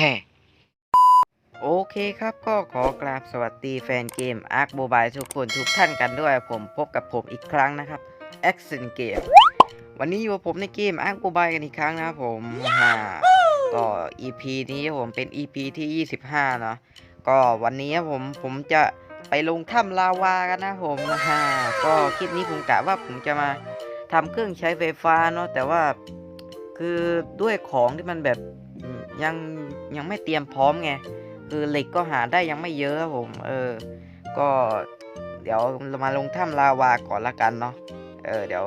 แฮ่โอเคครับก็ขอกราบสวัสดีแฟนเกม Ark Mobile ทุกคนทุกท่านกันด้วยผมพบกับผมอีกครั้งนะครับ Action Game วันนี้อยู่กับผมในเกม Ark Mobile กันอีกครั้งนะครับผมฮ่าก็ EP นี้ผมเป็น EP ที่ 25 เนาะก็วันนี้ผมผมจะไปลงถ้ำลาวากันนะผมฮ่าก็คลิปนี้ผมกะว่าผมจะมาทำเครื่องใช้ไฟฟ้าเนาะแต่ว่าคือด้วยของที่มันแบบ ยังยังไม่เตรียมพร้อมไงคือเหล็กก็หาได้ยังไม่เยอะครับผม เออ ก็เดี๋ยวเรามาลงถ้ำลาวาก่อนละกันเนาะเออเดี๋ยว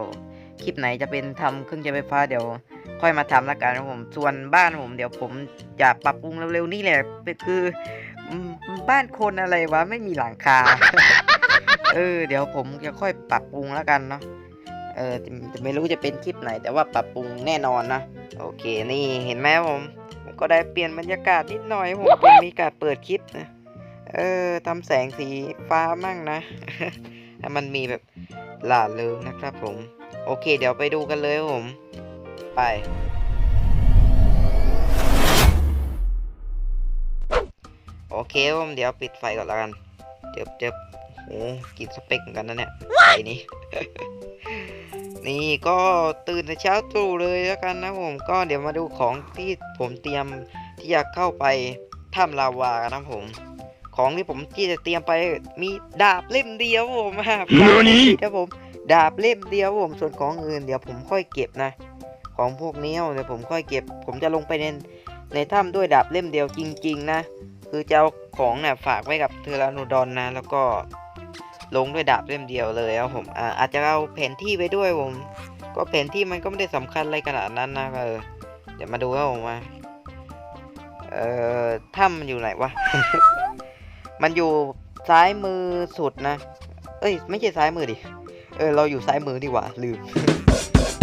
คลิปไหนจะเป็นทำเครื่องใช้ไฟฟ้าเดี๋ยว ค่อยมาทำละกันครับผม ส่วนบ้านผม เดี๋ยวผมจะปรับปรุงเร็วๆนี่แหละคือบ้านคนอะไรวะไม่มีหลังคาเออเดี๋ยวผมจะค่อยปรับปรุงแล้วกันเนาะเออจะไม่รู้จะเป็นคลิปไหน แต่ว่าปรับปรุงแน่นอนนะโอเคนี่เห็นไหมผม ก็ได้เปลี่ยนบรรยากาศนิดหน่อยผมเป็นมีการเปิดคลิปนะเออทำแสงสีฟ้ามั่งนะ มันมีแบบหลาเริงนะครับผม โอเค เดี๋ยวไปดูกันเลยผม ไปโอเคผมเดี๋ยวปิดไฟก่อนละกันเจ็บเจ็บโอ้กินสเปกเหมือนกันนะเนี่ยไฟนี้ นี่ก็ตื่นแต่เช้าตรู่เลยแล้วกันนะผมก็เดี๋ยวมาดูของที่ผมเตรียมที่จะเข้าไปถ้ำลาวานะผม ของที่ผมที่จะเตรียมไปมีดาบเล่มเดียวครับผมฮะครับผมดาบเล่มเดียวครับผมส่วนของอื่นเดี๋ยวผมค่อยเก็บนะ ของพวกนี้เดี๋ยวผมค่อยเก็บ ผมจะลงไปในในถ้ำด้วยดาบเล่มเดียวจริง ๆ นะ คือจะเอาของเนี่ยฝากไว้กับเทอราโนดอนนะ แล้วก็ ลงด้วยดาบเล่มเดียวเลยครับผมอ่าอาจจะเอาแผนที่ไปด้วยผม ก็แผนที่มันก็ไม่ได้สำคัญอะไรขนาดนั้นนะเออเดี๋ยวมาดูครับผมว่าเอ่อถ้ำมันอยู่ไหนวะ มันอยู่ซ้ายมือสุดนะ เอ้ย ไม่ใช่ซ้ายมือดิ เออ เราอยู่ซ้ายมือดีกว่า ลืม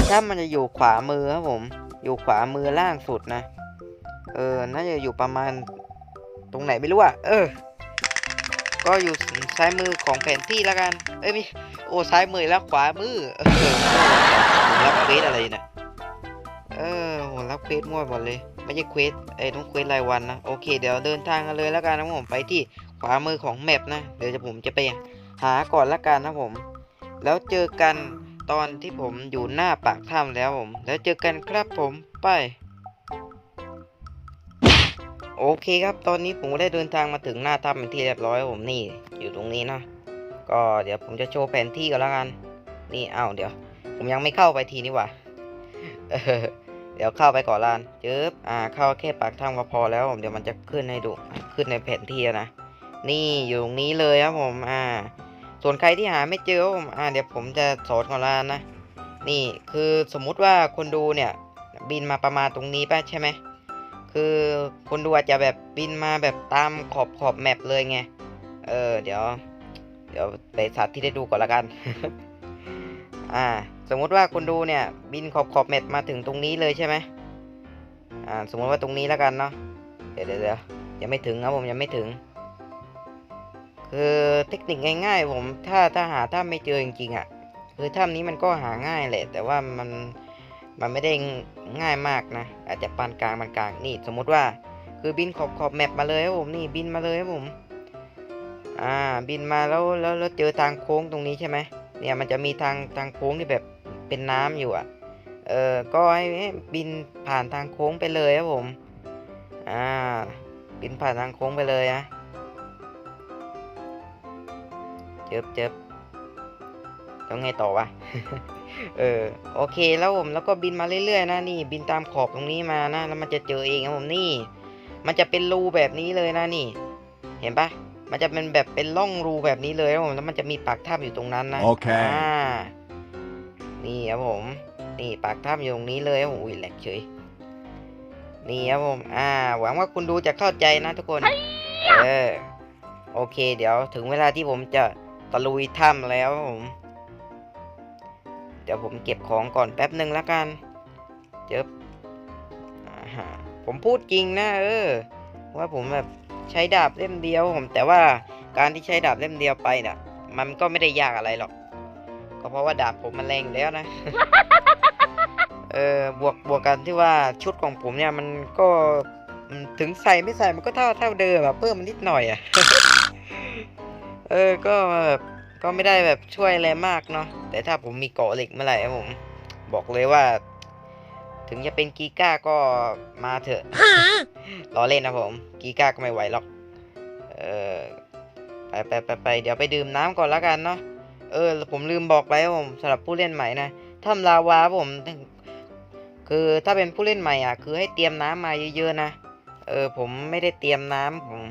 ถ้ำมันจะอยู่ขวามือครับผม อยู่ขวามือล่างสุดนะ เออ น่าจะอยู่ประมาณ ตรงไหนไม่รู้อะเออ ก็อยู่ ซ้ายมือของแผนที่แล้วกัน เอ้ยไม่โอ้ซ้ายมือแล้วขวามือเออรับเควสอะไรเนี่ยเออโหรับเควสมั่วหมดเลย ไม่ใช่เควสไอ้ต้องเควสรายวันนะ โอเค เดี๋ยวเดินทางกันเลยแล้วกันนะผมไปที่ขวามือของแมปนะ เดี๋ยวจะผมจะไปหาก่อนละกันนะผม แล้วเจอกันตอนที่ผมอยู่หน้าปากถ้ำแล้วผม แล้วเจอกันครับผมไป โอเคครับ ตอนนี้ผมได้เดินทางมาถึงหน้าถ้ำเป็นที่เรียบร้อยผมนี่ อยู่ตรงนี้นะ ก็เดี๋ยวผมจะโชว์แผนที่กันแล้วกัน นี่อ้าวเดี๋ยว ผมยังไม่เข้าไปทีนี่ว่าเดี๋ยวเข้าไปก่อนลานเจ๊บอ่า เข้าแค่ปากถ้ำก็พอแล้วผมเดี๋ยวมันจะขึ้นให้ดู ขึ้นในแผนที่นะ นี่อยู่ตรงนี้เลยครับผม อ่า ส่วนใครที่หาไม่เจอผม อ่า เดี๋ยวผมจะสอนก่อนลานนะ นี่คือสมมุติว่าคนดูเนี่ย บินมาประมาณตรงนี้ป่ะใช่ไหม คือคนดูอาจจะแบบบินมาแบบตามขอบขอบแมปเลยไง เออ เดี๋ยว เดี๋ยวไปสาธิตให้ดูก่อนละกัน อ่า สมมุติว่าคนดูเนี่ย บินขอบขอบแมปมาถึงตรงนี้เลยใช่ไหมอ่า สมมติว่าตรงนี้แล้วกันเนาะเดี๋ยวเดี๋ยวเดี๋ยวยังไม่ถึงครับผมยังไม่ถึง คือเทคนิคง่ายๆ ผมถ้าถ้าหาถ้าไม่เจอจริงๆอะ คือถ้ำนี้มันก็หาง่ายแหละ แต่ว่ามัน มันไม่ได้ง่ายมากนะ อาจจะปานกลางปานกลางนี่ สมมติว่าคือบินขอบขอบแมปมาเลยครับผมนี่บินมาเลยครับผมอ่าบินมาแล้วแล้วแล้วเจอทางโค้งตรงนี้ใช่ไหมเนี่ยมันจะมีทางทางโค้งที่แบบเป็นน้ำอยู่อะเออก็ให้ให้บินผ่านทางโค้งไปเลยครับผมอ่าบินผ่านทางโค้งไปเลยนะเจ็บเจ็บแล้วไงต่อวะ เออโอเคแล้วผมแล้วก็บินมาเรื่อยๆนะนี่บินตามขอบตรงนี้มานะแล้วมันจะเจอเองครับผมนี่ มันจะเป็นรูแบบนี้เลยนะนี่ เห็นปะมันจะเป็นแบบเป็นร่องรูแบบนี้เลยครับผมแล้วมันจะมีปากถ้ำอยู่ตรงนั้นนะโอเคอ่านี่ครับผม นี่ปากถ้ำอยู่ตรงนี้เลยครับผมอุ้ยแหลกเฉยนี่ครับผมอ่า หวังว่าคุณดูจะเข้าใจนะทุกคนเออโอเค เดี๋ยวถึงเวลาที่ผมจะตะลุยถ้ำแล้วครับผมเดี๋ยวผมเก็บของก่อนแป๊บหนึ่งแล้วกัน เจบอ่าฮะผมพูดจริงนะเออ ว่าผมแบบใช้ดาบเล่มเดียวผม แต่ว่าการที่ใช้ดาบเล่มเดียวไปเนี่ยมันก็ไม่ได้ยากอะไรหรอก ก็เพราะว่าดาบผมมันแรงแล้วนะ เออบวกบวกกันที่ว่าชุดของผมเนี่ยมันก็ถึงใส่ไม่ใส่มันก็เท่าเท่าเดิมอะเพิ่มมันนิดหน่อยอะเออก็แบบ ก็ไม่ได้แบบช่วยอะไรมากเนาะแต่ถ้าผมมีเกาะเหล็กเมื่อไหร่ผม บอกเลยว่า ถึงจะเป็นกีก้าก็มาเถอะล้อเล่นนะผม กีก้าก็ไม่ไหวหรอก เออไปไปไปไปเดี๋ยวไปดื่มน้ำก่อนแล้วกันเนาะเออ ผมลืมบอกไปครับผมสำหรับผู้เล่นใหม่นะถ้ำลาวาผม คือถ้าเป็นผู้เล่นใหม่อะ คือให้เตรียมน้ำมาเยอะๆนะเออ ผมไม่ได้เตรียมน้ำผม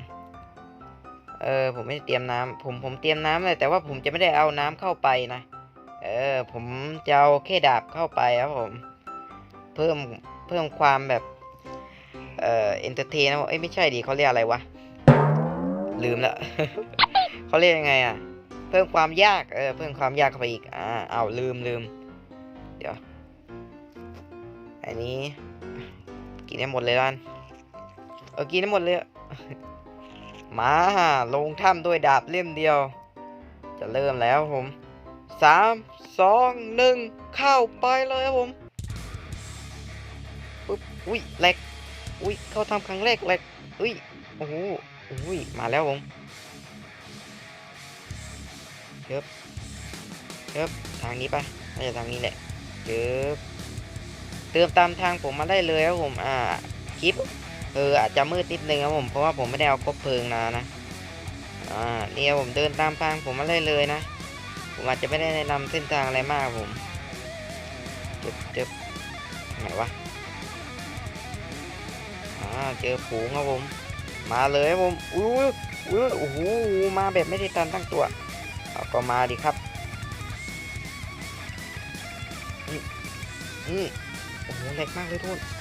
เออผมไม่ได้เตรียมน้ำผมผมเตรียมน้ำเลยแต่ว่าผมจะไม่ได้เอาน้ำเข้าไปนะเออผมจะเอาแค่ดาบเข้าไปครับผม เพิ่มเพิ่มความแบบเอ่อเอนเตอร์เทนนะเอ้ยไม่ใช่ดิเขาเรียกอะไรวะลืมละเขาเรียกยังไงอะ เพิ่มความยากเออเพิ่มความยากเข้าไปอีกอ่าเอาลืมลืมเดี๋ยวอันนี้กินได้หมดเลยล้านเออกินได้หมดเลย มาลงถ้ำด้วยดาบเล่มเดียว จะเริ่มแล้วผมสามสองหนึ่งเข้าไปเลยครับผมปุ๊บอุ้ยแหลกอุ้ยเข้าทำครั้งแรกแหลกอุ้ยโอ้โหอุ้ยมาแล้วผมเยิบเยิบทางนี้ปะน่าจะทางนี้แหละเยิบเติมตามทางผมมาได้เลยครับผมอ่าคลิป เอออาจจะมืดนิดนึงครับผมเพราะว่าผมไม่ได้เอาคบเพลิงมานะอ่าเนี่ยผมเดินตามทางผมมาได้เลยนะผมอาจจะไม่ได้แนะนำเส้นทางอะไรมากผมเจ็บเจ็บไหนวะอ่าเจอฝูงครับผม มาเลยผมอุ้อุ้โอ้โหมาแบบไม่ได้ทันตั้งตัวเอาก็มาดิครับนี่นี่โอ้โหแรงมากเลยทุกคน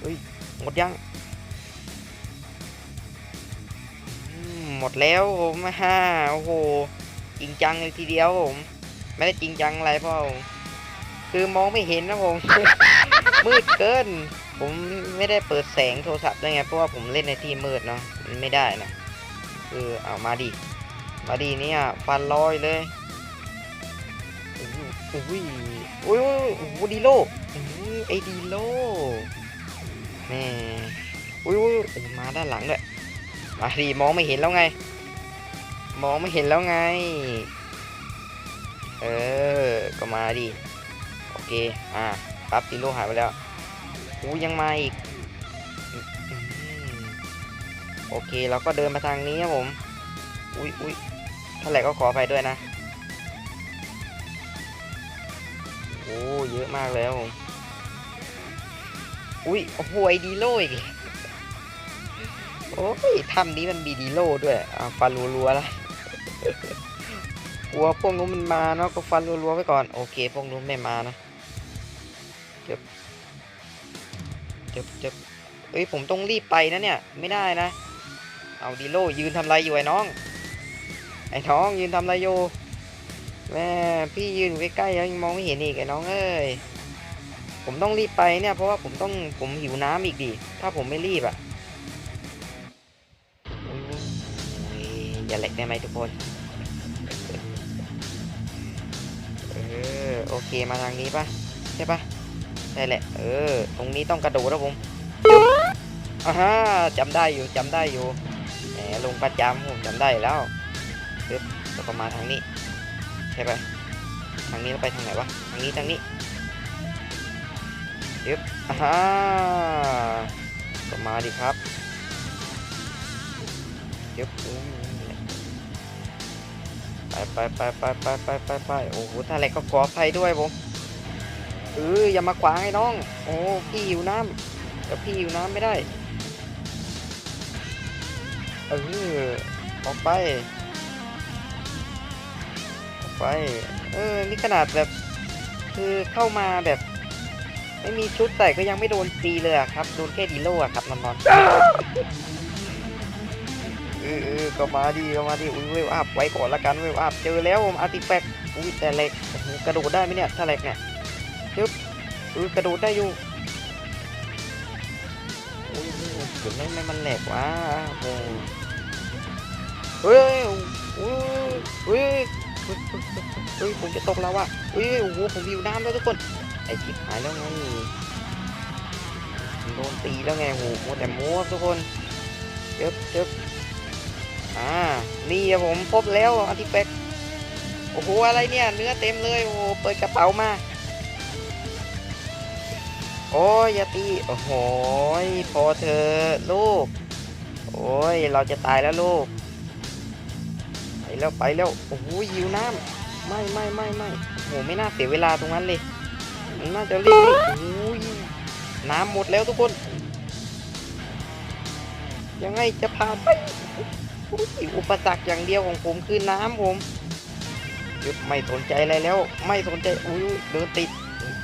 เฮ้ย หมดยังหมดแล้วผมฮ่าโอ้โห จริงจังเลยทีเดียวผม ไม่ได้จริงจังอะไรเพราะผมคือมองไม่เห็นนะผม มืดเกิน ผมไม่ได้เปิดแสงโทรศัพท์ด้วยไง เพราะว่าผมเล่นในที่มืดเนาะมันไม่ได้นะคือเอามาดิ มาดิเนี่ยฟันลอยเลยอุ้ยอุ้ยอุ้ยอดีโลอื้อหือไอดีโล แม่อุ้ยอุ้ยมาด้านหลังด้วยมาดิมองไม่เห็นแล้วไง มองไม่เห็นแล้วไง เออ ก็มาดิ โอเค อ่าปั๊บติโลหายไปแล้วอู้ยังมาอีก โอเค เราก็เดินมาทางนี้ครับผม อุ้ยอุ้ยถ้าไหร่ก็ขออภัยด้วยนะ โอ้ เยอะมากเลยครับผม อุ้ยโอ้โหดีโลอีกโอ้ยถ้ำนี้มันมีดีโลด้วยอ่าฟันรัวๆล้วกลัวพวกนู้นมันมาเนาะก็ฟันรัวๆไว้ก่อน โอเค พวกนู้นไม่มานะเจ็บเจ็บเจ็บเอ้ยผมต้องรีบไปนะเนี่ย ไม่ได้นะ เอาดีโลยืนทำไรอยู่ไอ้น้อง ไอ้น้องยืนทำไรอยู่แม่พี่ยืนใกล้ๆยังมองไม่เห็นอีกไอ้น้องเอ้ย ผมต้องรีบไปเนี่ย เพราะว่าผมต้องผมหิวน้ำอีกดิถ้าผมไม่รีบอะอย่าแหลกได้ไหมทุกคนเออโอเคมาทางนี้ปะใช่ปะใช่แหละ เออ ตรงนี้ต้องกระโดดนะผมอ่าฮะจำได้อยู่จำได้อยู่แหมลงประจำผมจำได้แล้วปึ๊บแล้วก็มาทางนี้ใช่ปะทางนี้แล้วไปทางไหนวะทางนี้ทางนี้ ปึ๊บอ่าฮะก็มาดิครับปึ๊บไปไปไปไปไปไปไปไปโอ้โหถ้าอะไรก็ขออภัยด้วยผมเอออย่ามาขวางไอ้น้อง โอ้พี่หิวน้ำแต่พี่หิวน้ำไม่ได้เออออกไปออกไป เออนี่ขนาดแบบ คือเข้ามาแบบ ไม่มีชุดใส่ก็ยังไม่โดนตีเลยอะครับ โดนแค่ดีโลอะครับนอนๆเออเออก็มาดีก็มาดีอุ้ยเวฟอัพไว้ก่อนละกันเวฟอัพเจอแล้วผมอาร์ติแฟกต์อุ้ยแต่เหล็กกระโดดได้ไหมเนี่ยถ้าเหล็กเนี่ยยึบเออกระโดดได้อยู่อุ้ยเดี๋ยวไม่ไม่มันแหลกวะโอ้เฮ้ยอ้ยเฮ้ยเฮ้ยเฮ้ยผมจะตกแล้วว่ะเฮ้ยโอ้โหผมวิวน้ำแล้วทุกคน อชิบหายแล้วไงโดนตีแล้วไงโหมัวแต่มัวทุกคนเจ็บเจ็บอ่า นี่อะผมพบแล้วอาร์ติแฟกโอ้โห อะไรเนี่ย เนื้อเต็มเลย โอ้โห เปิดกระเป๋ามา โอ้ยอย่าตี โอ้โหยพอเธอลูก โอ้ย เราจะตายแล้วลูก ไปแล้ว ไปแล้ว โอ้โหหิวน้ำไม่ไม่ไม่ไม่โอ้โห ไม่น่าเสียเวลาตรงนั้นเลย มันน่าจะรีบโอ้โหน้ำหมดแล้วทุกคน ยังไงจะผ่าไปอุปสรรคอย่างเดียวของผมคือน้ำผมหยุดไม่สนใจอะไรแล้ว ไม่สนใจอุ้ยเดินติด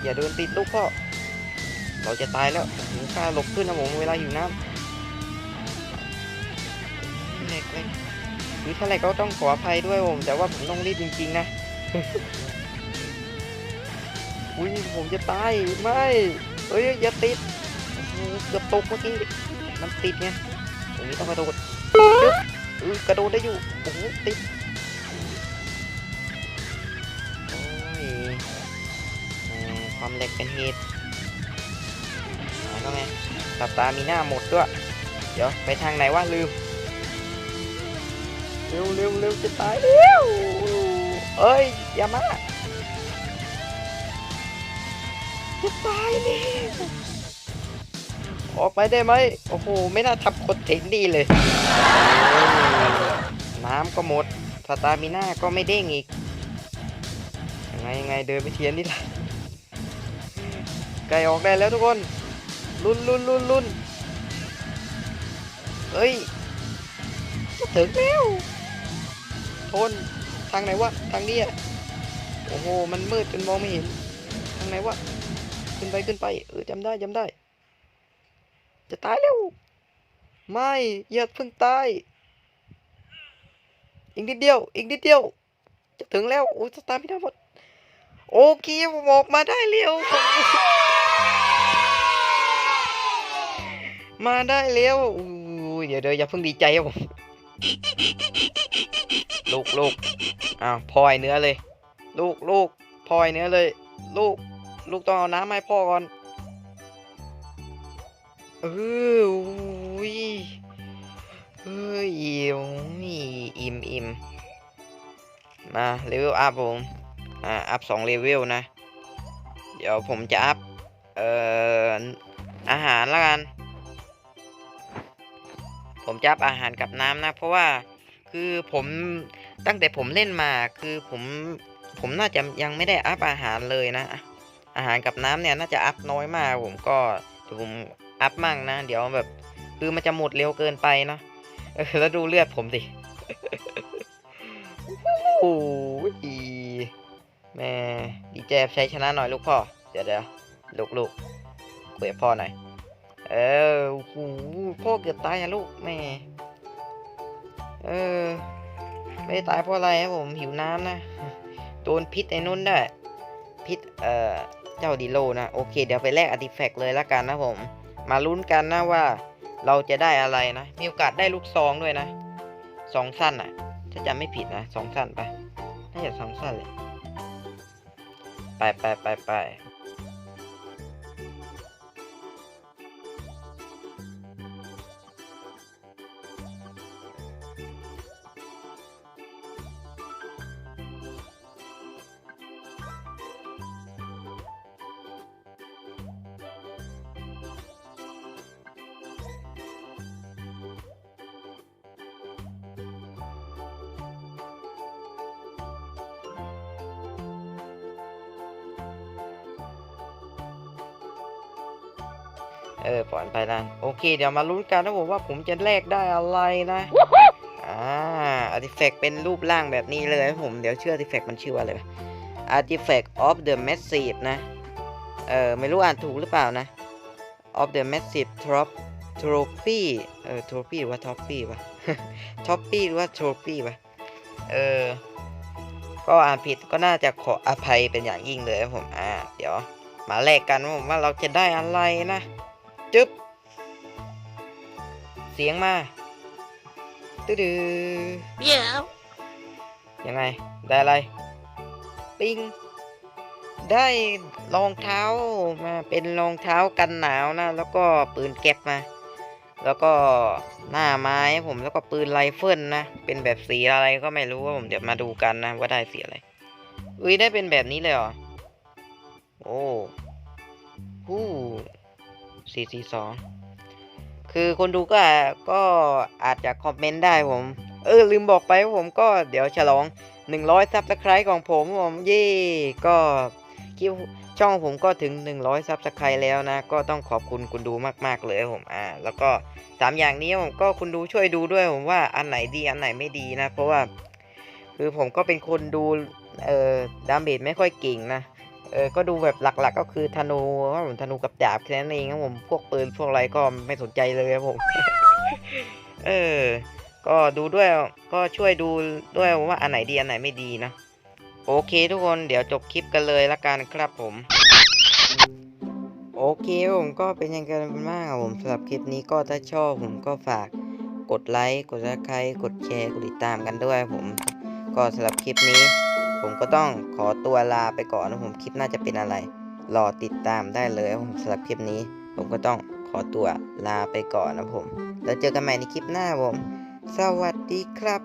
อย่าเดินติดลูกพ่อเราจะตายแล้วผมกล้าหลบขึ้นนะผมเวลาหิวน้ำเหล็กเลยคือถ้าอะไรก็ต้องขออภัยด้วยผมแต่ว่าผมต้องรีบจริงๆนะ อุ้ยผมจะตายไม่เอ้ยอย่าติดเกือบตกเมื่อกี้มันติดไงตรงนี้ต้องกระโดดกระโดดได้อยู่โอ้โหติดโอ้ยอความเหล็กเป็นเหตุมาแล้วไงตับตามีหน้าหมดด้วย เดี๋ยวไปทางไหนวะลืม เร็วเร็วเร็วจะตายเร็วเอ้ยอย่ามา จะตายแล้วออกไปได้ไหม โอ้โห ไม่น่าทำคอนเทนดีเลย น้ำก็หมดสตามิน่าก็ไม่เด้งอีก ยังไงยังไงเดินไปเทียนนี่แหละไก่ออกได้แล้วทุกคน ลุนลุนลุนลุนเฮ้ยจะถึงแล้วทนทางไหนวะ ทางนี้อะโอ้โห มันมืดจนมองไม่เห็น ทางไหนวะ ขึ้นไปขึ้นไป เออจำได้จำได้ จะตายแล้ว ไม่อย่าเพิ่งตาย อีกนิดเดียว อีกนิดเดียว จะถึงแล้วโอ้ยสตาร์ไม่ได้หมด โอเคผมออกมาได้เร็ว มาได้เร็วอยเดี๋ยวเดี๋ยวอย่าเพิ่งดีใจครับผมลูกลูกอ้าวพลอยเนื้อเลย ลูกลูกพลอยเนื้อเลย ลูก ลูกต้องเอาน้ำให้พ่อก่อนเอออุ้ยเฮ้ยอิ่อิ่มอิ่มมาเลเวลอัพผมอ่าอัพสองเลเวลนะ เดี๋ยวผมจะอัพเอ่ออาหารละกัน ผมจะอัพอาหารกับน้ำนะ เพราะว่าคือผมตั้งแต่ผมเล่นมาคือผมผมน่าจะยังไม่ได้อัพอาหารเลยนะ อาหารกับน้ำเนี่ยน่าจะอัพน้อยมากผมก็เดี๋ยวผมอัพมั่งนะ เดี๋ยวแบบคือมันจะหมดเร็วเกินไปเนะแล้วดูเลือดผมสิโอ้ยแม่ดีเจใช้ชนะหน่อยลูกพ่อ เดี๋ยวเดี๋ยวลูกลูกคุยกับพ่อหน่อย เออโอ้โหพ่อเกือบตายอะลูกแม่เออ ไม่ได้ตายเพราะอะไรครับผมหิวน้ำนะ โดนพิษไอ้นุ่นได้วยพิษเอ่อ เจ้าดิโลนะโอเค เดี๋ยวไปแลกอาร์ติแฟกต์เลยละกันนะผม มาลุ้นกันนะว่าเราจะได้อะไรนะ มีโอกาสได้ลูกซองด้วยนะสองสั้นอะ ถ้าจำไม่ผิดนะสองสั้นไปน่าจะสองสั้นเลย ไปไปไปไป เออปล่อยไปนะโอเค เดี๋ยวมาลุ้นกันนะผมว่าผมจะแลกได้อะไรนะอ่าอาร์ติแฟกต์เป็นรูปร่างแบบนี้เลยผมเดี๋ยวเชื่ออาร์ติแฟกต์มันชื่อว่าอะไรวะ Artifact of the Massive นะ เออไม่รู้อ่านถูกหรือเปล่านะ of the Massive Trop Trophy เออ Trophy หรือว่า Trophy วะ Trophy หรือว่า Trophy วะเออก็อ่านผิดก็น่าจะขออภัยเป็นอย่างยิ่งเลยผมอ่าเดี๋ยวมาแลกกันว่าผมว่าเราจะได้อะไรนะ จึ๊บ เสียงมาตื้อดื้เดี๋ยวยังไง ได้อะไร ปิงได้รองเท้ามาเป็นรองเท้ากันหนาวนะ แล้วก็ปืนแก็บมา แล้วก็หน้าไม้ผมแล้วก็ปืนไรเฟิลนะ เป็นแบบสีอะไรก็ไม่รู้ว่าผมเดี๋ยวมาดูกันนะ ว่าได้สีอะไรอุ้ยได้เป็นแบบนี้เลยเหรอ โอ้หู 442 คือคนดูก็ก็อาจจะคอมเมนต์ได้ผม เออ ลืมบอกไปว่าผมก็เดี๋ยวฉลอง 100 ซับสไครต์ของผมผมเย่ก็คิปช่องผมก็ถึง 100 ซับสไครต์แล้วนะ ก็ต้องขอบคุณคุณดูมากๆเลยผมอ่าแล้วก็ 3 อย่างนี้ผมก็คุณดูช่วยดูด้วยผมว่าอันไหนดีอันไหนไม่ดีนะ เพราะว่า คือผมก็เป็นคนดูเออดามเบดไม่ค่อยเก่งนะ เออก็ดูแบบหลักๆ ก็คือธนูว่าผมธนูกับดาบแค่นั้นเองครับผมพวกปืนพวกอะไรก็ไม่สนใจเลยครับผมเออ ก็ดูด้วยก็ช่วยดูด้วยว่าอันไหนดีอันไหนไม่ดีนะโอเคทุกคนเดี๋ยวจบคลิปกันเลยละกันครับผม โอเคผมก็เป็นยังไงกันบ้างครับผมสำหรับคลิปนี้ก็ถ้าชอบผมก็ฝากกดไลค์กดซับสไครต์กดแชร์กดติดตามกันด้วยผม ก็สำหรับคลิปนี้ ผมก็ต้องขอตัวลาไปก่อนนะผมคลิปน่าจะเป็นอะไร รอติดตามได้เลยผมสำหรับคลิปนี้ ผมก็ต้องขอตัวลาไปก่อนนะผม แล้วเจอกันใหม่ในคลิปหน้าผม สวัสดีครับ